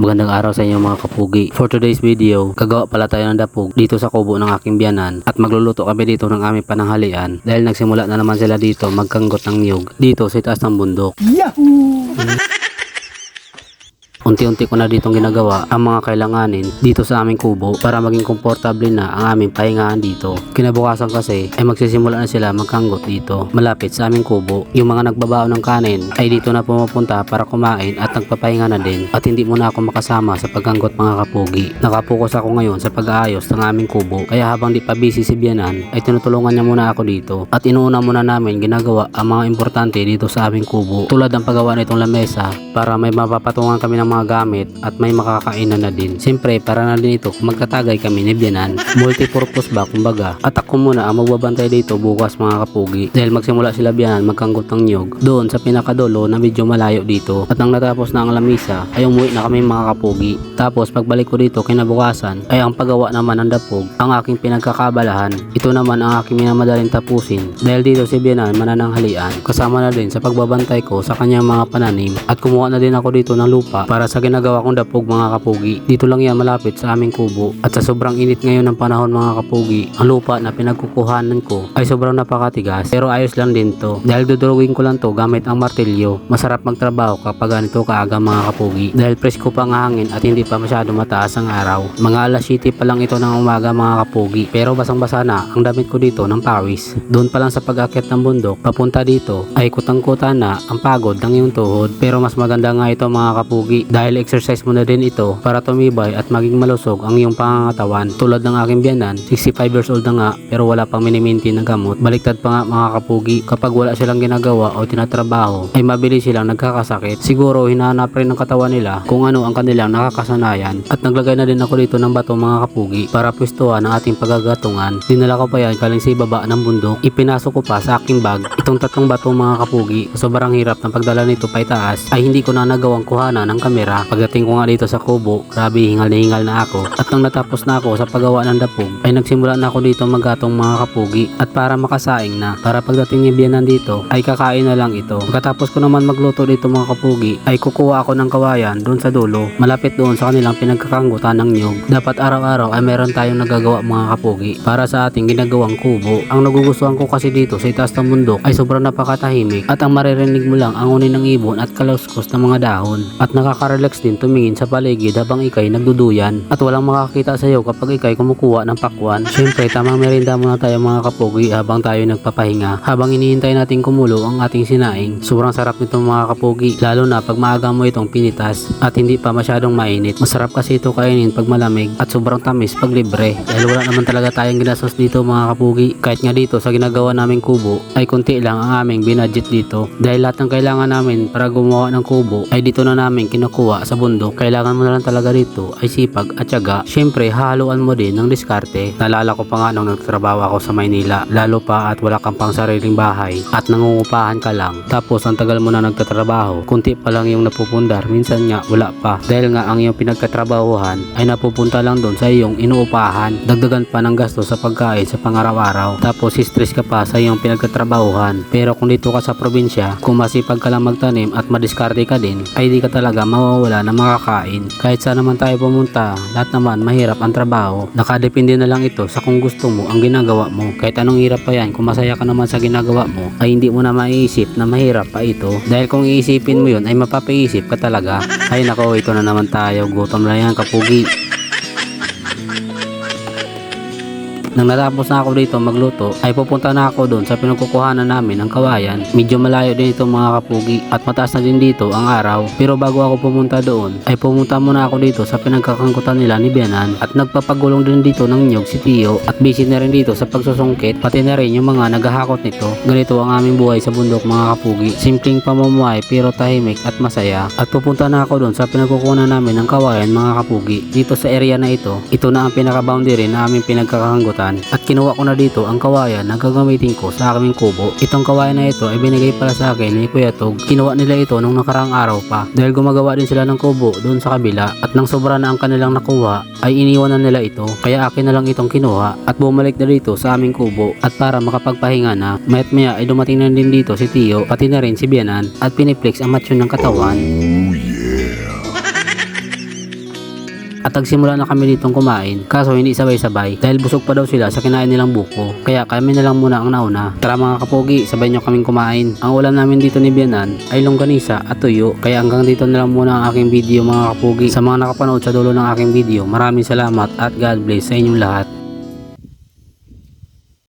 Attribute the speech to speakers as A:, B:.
A: Magandang araw sa inyo mga kapugi. For today's video, gagawa pala tayo ng dapog dito sa kubo ng aking biyanan at magluluto kami dito ng aming pananghalian dahil nagsimula na naman sila dito magkanggot ng niyog dito sa itaas ng bundok. Unti-unti ko na ditong ginagawa ang mga kailanganin dito sa aming kubo para maging komportable na ang aming pahingahan dito. Kinabukasan kasi ay magsisimula na sila magkanggot dito malapit sa aming kubo. Yung mga nagbabaon ng kanin ay dito na pumupunta para kumain at nagpapahinga na din at hindi muna ako makasama sa pagkanggot mga kapugi. Nakapokus ako ngayon sa pag-aayos ng aming kubo kaya habang di pa busy si Bianan ay tinutulungan niya muna ako dito at inuuna muna namin ginagawa ang mga importante dito sa aming kubo tulad ng paggawa nitong lamesa para may mapapatungan kami ng mga gamit at may makakainan na din. Siyempre para na din ito kung magtatagay kami ni Bianan. Multi-purpose ba kumbaga. At ako muna ang magbabantay dito bukas mga kapugi dahil magsimula sila Bianan magkanggot ng nyog doon sa pinakadulo na medyo malayo dito at nang natapos na ang lamisa ay umuwi na kami mga kapugi. Tapos pagbalik ko dito kinabukasan ay ang paggawa naman ng dapog ang aking pinagkakabalahan. Ito naman ang aking minamadaling tapusin dahil dito si Bianan manananghalian kasama na din sa pagbabantay ko sa kanyang mga pananim at kumuha na din ako dito ng lupa para sa ginagawa kong dapog mga kapugi. Dito lang yan malapit sa aming kubo at sa sobrang init ngayon ng panahon mga kapugi ang lupa na pinagkukuhanan ko ay sobrang napakatigas pero ayos lang din to dahil dudurugin ko lang to gamit ang martilyo. Masarap magtrabaho kapag ganito kaaga mga kapugi dahil presko pa ang hangin at hindi pa masyado mataas ang araw. Mga alas 7 pa lang ito ng umaga mga kapugi pero basang basa na ang damit ko dito ng pawis. Doon pa lang sa pag-akyat ng bundok papunta dito ay kutang-kuta na ang pagod ng iyong tuhod pero mas maganda nga ito mga kapugi dahil exercise mo na din ito para tumibay at maging malusog ang iyong pangangatawan. Tulad ng aking biyanan, 65 years old na nga pero wala pang miniminti ng gamot. Baliktad pa nga mga kapugi kapag wala silang ginagawa o tinatrabaho ay mabilis silang nagkakasakit. Siguro hinahanap rin ng katawan nila kung ano ang kanilang nakakasanayan at naglagay na din ako dito ng bato mga kapugi para pwestuhan ang ating pagagatungan. Dinala ko pa yan galing sa ibaba ng bundok. Ipinasok ko pa sa aking bag itong tatlong bato mga kapugi. Sobrang hirap ng pagdala nito pa itaas ay hindi ko na nagawang kuhanan ng kamera. Pagdating ko nga dito sa kubo, grabe hingal na hingal na ako. At nang natapos na ako sa paggawa ng dapog ay nagsimula na ako dito maggatong mga kapugi at para makasaing na para pagdating ni Bianan dito ay kakain na lang ito. Pagkatapos ko naman magluto dito mga kapugi ay kukuha ako ng kawayan doon sa dulo malapit doon sa kanilang pinagkakanggutan ng nyog. Dapat araw-araw ay meron tayong nagagawa mga kapugi para sa ating ginagawang kubo. Ang nagugustuhan ko kasi dito sa itaas ng bundok ay sobrang napakatahimik at ang maririnig mo lang ang unin ng ibon at kaluskos ng mga dahon at nakaka-relax din tumingin sa paligid habang ikay nagduduyan at walang makakita sa iyo kapag ikay kumukuha ng pakwan. Siyempre tamang merinda muna tayo mga kapugi habang tayo nagpapahinga habang inihintay natin kumulo ang ating sinaing. Sobrang sarap nito mga kapugi lalo na pag maaga mo itong pinitas at hindi pa masyadong mainit. Masarap kasi ito kainin pag malamig at sobrang tamis pag libre dahil wala naman talaga tayong ginastos dito mga kapugi. Kahit nga dito sa ginagawa naming kubo ay konti lang ang aming binadget dito dahil lahat ng kailangan namin para gumawa ng kubo ay dito na namin kinukuha sa bundok. Kailangan mo na lang talaga dito ay sipag at syaga. Siyempre hahaluan mo din ng diskarte. Nalala ko pa nga nung nagtrabaho ako sa Maynila lalo pa at wala kang pang sariling bahay at nangungupahan ka lang. Tapos ang tagal mo na nagtatrabaho, kunti pa lang yung napupundar, minsan nga wala pa. Dahil nga ang iyong pinagkatrabahuhan ay napupunta lang doon sa iyong inuupahan. Dagdagan pa ng gasto sa pagkain sa pangaraw-araw. Tapos stress ka pa sa iyong pinagkatrabahuhan. Pero kung dito ka sa probinsya, kung masipag ka lang magtanim at madiskarte ka din, ay di ka talaga mawawala ng makakain. Kahit saan naman tayo pumunta, lahat naman mahirap ang trabaho. Nakadepende na lang ito sa kung gusto mo ang ginagawa mo. Kahit anong hirap pa yan, kung masaya ka naman sa ginagawa mo, ay hindi mo na maiisip na mahirap pa ito. Dahil kung iisipin mo yun, ay mapapaisip ka talaga. Ay nako, ito na naman tayo. Gutom na yan, kapugi. Nang natapos na ako dito magluto, ay pupunta na ako doon sa pinagkukuhanan namin ng kawayan. Medyo malayo din ito mga kapugi at mataas na din dito ang araw. Pero bago ako pumunta doon, ay pumunta muna ako dito sa pinagkakangkutan nila ni Bianan at nagpapagulong din dito ng nyog si Tio at busy na rin dito sa pagsusungkit pati na rin yung mga naghahakot nito. Ganito ang aming buhay sa bundok mga kapugi. Simpleng pamumuhay pero tahimik at masaya. At pupunta na ako doon sa pinagkukunan namin ng kawayan mga kapugi. Dito sa area na ito, ito na ang pinaka-boundary na aming pinagkakangkutan at kinuha ko na dito ang kawayan na gagamitin ko sa aming kubo. Itong kawayan na ito ay binigay pala sa akin ni Kuya Tog. Kinuha nila ito nung nakarang araw pa dahil gumagawa din sila ng kubo doon sa kabila at nang sobra na ang kanilang nakuha ay iniwan na nila ito kaya akin na lang itong kinuha at bumalik na dito sa aming kubo at para makapagpahinga na mayat maya ay dumating na din dito si Tio pati na rin si Bianan at piniplex ang matsyon ng katawan At nagsimula na kami ditong kumain kaso hindi sabay-sabay dahil busog pa daw sila sa kinain nilang buko. Kaya kami na lang muna ang nauna. Tara mga kapogi, sabay nyo kaming kumain. Ang ulam namin dito ni Bianan ay longganisa at tuyo. Kaya hanggang dito na lang muna ang aking video mga kapogi. Sa mga nakapanood sa dulo ng aking video, maraming salamat at God bless sa inyong lahat.